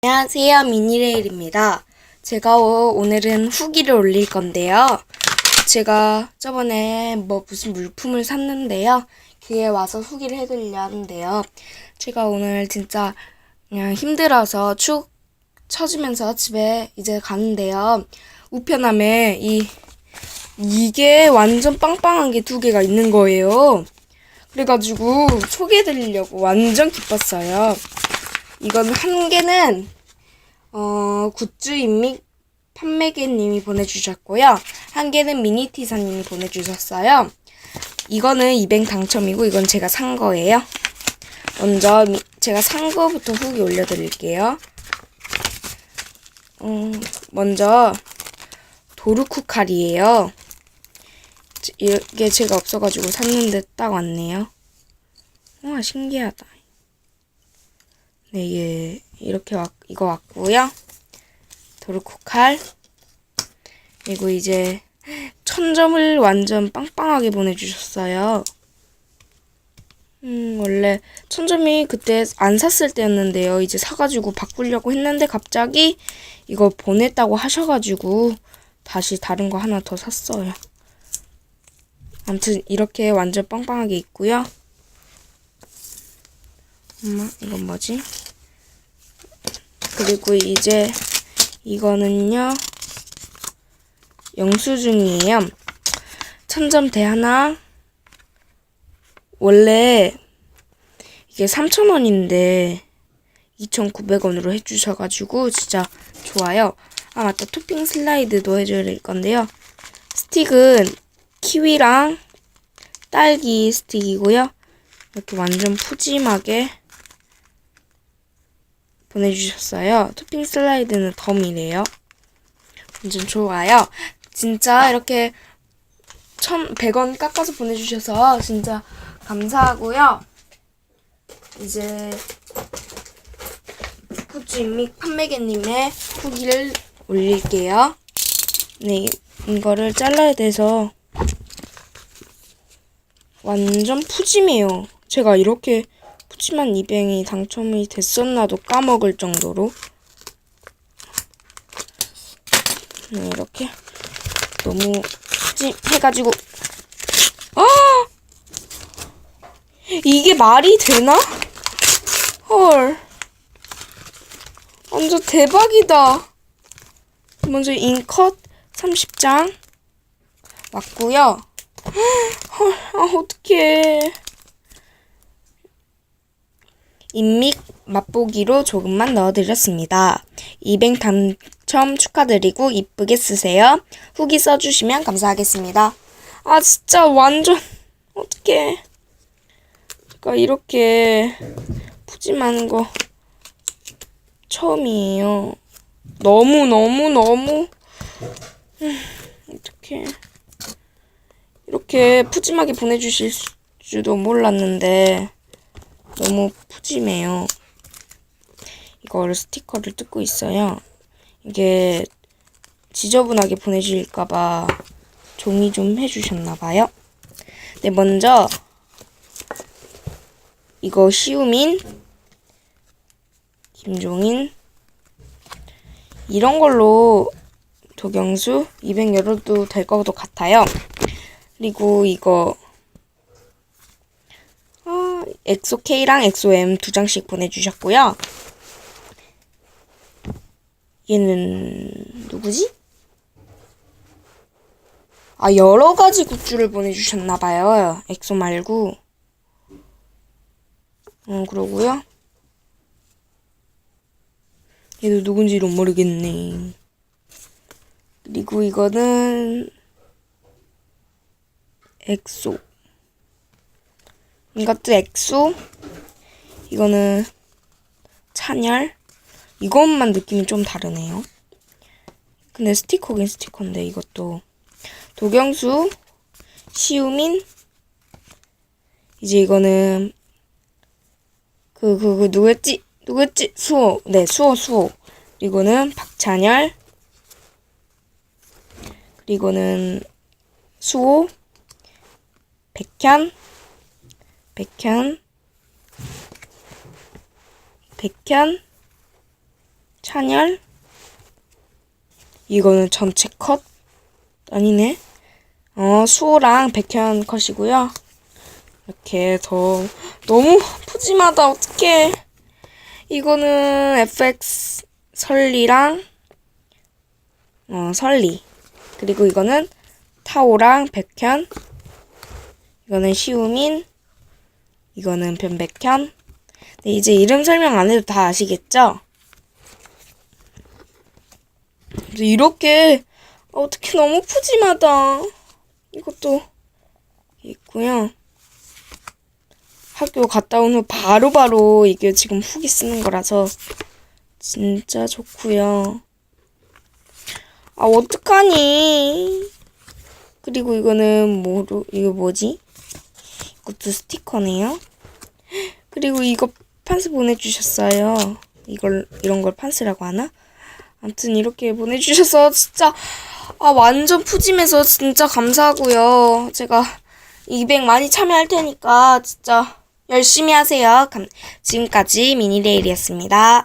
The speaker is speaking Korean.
안녕하세요, 미니레일입니다. 제가 오- 오늘은 후기를 올릴 건데요. 제가 저번에 뭐 무슨 물품을 샀는데요. 그에 와서 후기를 해드리려 하는데요. 제가 오늘 진짜 그냥 힘들어서 축 처지면서 집에 이제 가는데요. 우편함에 이 이게 완전 빵빵한 게 두 개가 있는 거예요. 그래가지고 소개해드리려고 완전 기뻤어요. 이건 한 개는 어 굿즈 인믹 판매계님이 보내주셨고요. 한 개는 미니티사님이 보내주셨어요. 이거는 이뱅 당첨이고 이건 제가 산 거예요. 먼저 미- 제가 산 거부터 후기 올려드릴게요. 어, 먼저 도르쿠칼이에요. 이게 제가 없어가지고 샀는데 딱 왔네요. 와 신기하다. 네, 예, 이렇게 왔, 이거 왔고요. 도르코칼. 그리고 이제 천점을 완전 빵빵하게 보내주셨어요. 음, 원래 천점이 그때 안 샀을 때였는데요. 이제 사가지고 바꾸려고 했는데 갑자기 이거 보냈다고 하셔가지고 다시 다른 거 하나 더 샀어요. 아무튼 이렇게 완전 빵빵하게 있고요. 엄마, 이건 뭐지? 그리고 이제 이거는요. 영수증이에요. 천점 대 하나. 원래 이게 3,000원인데 2,900원으로 해주셔가지고 진짜 좋아요. 아 맞다 토핑 슬라이드도 해드릴 건데요. 스틱은 키위랑 딸기 스틱이고요. 이렇게 완전 푸짐하게 보내주셨어요. 토핑 슬라이드는 덤이래요. 완전 좋아요. 진짜 이렇게 1,100원 깎아서 보내주셔서 진짜 감사하고요. 이제 굿즈 인믹 판매계님의 후기를 올릴게요. 네, 이거를 잘라야 돼서 완전 푸짐해요. 제가 이렇게 푸짐한 이뱅이 당첨이 됐었나도 까먹을 정도로 네, 이렇게 너무 푸짐해가지고 아 이게 말이 되나? 헐 완전 대박이다. 먼저 인컷 30장 왔고요. 헐, 아, 어떡해. 인믹 맛보기로 조금만 넣어드렸습니다. 200 당첨 축하드리고 이쁘게 쓰세요. 후기 써주시면 감사하겠습니다. 아, 진짜 완전, 어떡해. 제가 이렇게 푸짐한 거 처음이에요. 너무, 너무, 너무. 음, 어떡해. 이렇게 푸짐하게 보내주실 줄도 몰랐는데 너무 푸짐해요. 이거를 스티커를 뜯고 있어요. 이게 지저분하게 보내질까봐 종이 좀 해주셨나봐요. 네, 먼저 이거 시우민, 김종인 이런 걸로 도경수 200 열어도 될 것도 같아요. 그리고 이거 아, 엑소 K랑 엑소 M 두 장씩 보내주셨고요. 얘는 누구지? 아 여러 가지 굿즈를 보내주셨나 봐요. 엑소 말고. 어 그러고요. 얘도 누군지는 모르겠네. 그리고 이거는 엑소. 이것도 엑소. 이거는 찬열. 이것만 느낌이 좀 다르네요. 근데 스티커긴 스티커인데 이것도 도경수, 시우민. 이제 이거는 그 그 그 누구였지? 누구였지? 수호. 네, 수호 수호. 이거는 박찬열. 그리고는 수호, 백현, 백현, 백현, 찬열. 이거는 전체 컷? 아니네. 어, 수호랑 백현 컷이고요. 이렇게 더 너무 푸짐하다. 어떡해. 이거는 FX 설리랑 어, 설리. 그리고 이거는 타오랑 백현. 이거는 시우민. 이거는 변백현. 네, 이제 이름 설명 안 해도 다 아시겠죠? 이렇게 어떻게 너무 푸짐하다. 이것도 있고요. 학교 갔다 온 후 바로바로 이게 지금 후기 쓰는 거라서 진짜 좋고요. 아 어떡하니? 그리고 이거는 뭐로 이거 뭐지? 이것도 스티커네요. 그리고 이거 판스 보내주셨어요. 이걸 이런 걸 판스라고 하나? 아무튼 이렇게 보내주셔서 진짜 아 완전 푸짐해서 진짜 감사하고요. 제가 200 많이 참여할 테니까 진짜 열심히 하세요. 감- 지금까지 미니레일이었습니다.